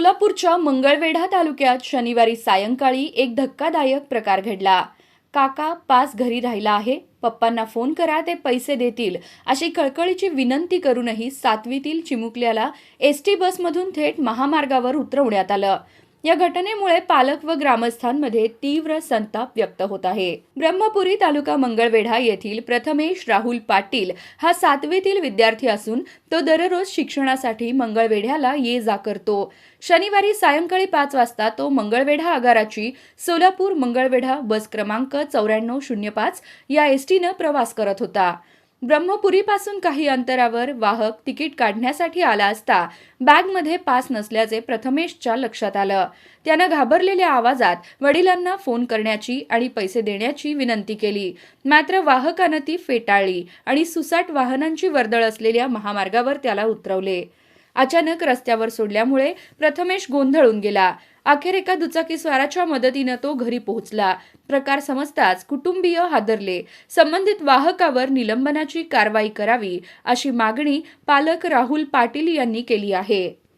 सोलापूरच्या मंगळवेढा तालुक्यात शनिवारी सायंकाळी एक धक्कादायक प्रकार घडला. काका पास घरी राहिला आहे. पप्पांना फोन करा ते पैसे देतील. अशी कळकळीची विनंती करूनही सातवीतील चिमुकल्याला एस टी बसमधून थेट महामार्गावर उतरवण्यात आलं. या घटनेमुळे पालक व ग्रामस्थांमध्ये तीव्र संताप व्यक्त होत आहे. ब्रह्मपुरी तालुका मंगळवेढा येथील प्रथमेश राहुल पाटील हा सातवीतील विद्यार्थी असून तो दररोज शिक्षणासाठी मंगळवेढ्याला ये जा करतो. शनिवारी सायंकाळी पाच वाजता तो मंगळवेढा आगाराची सोलापूर मंगळवेढा बस क्रमांक चौऱ्याण्णव शून्य पाच या एसटीनं प्रवास करत होता. ब्रह्मपुरीपासून काही अंतरावर वाहक तिकीट काढण्यासाठी आला असता बॅगमध्ये पास नसल्याचे प्रथमेशच्या लक्षात आलं. त्यानं घाबरलेल्या आवाजात वडिलांना फोन करण्याची आणि पैसे देण्याची विनंती केली. मात्र वाहकानं ती फेटाळली आणि सुसाट वाहनांची वर्दळ असलेल्या महामार्गावर त्याला उतरवले. अचानक रस्त्यावर सोडल्यामुळे प्रथमेश गोंधळून गेला. अखेर एका दुचाकीस्वाराच्या मदतीनं तो घरी पोहोचला. प्रकार समजताच कुटुंबीय हादरले. संबंधित वाहकावर निलंबनाची कारवाई करावी अशी मागणी पालक राहुल पाटील यांनी केली आहे.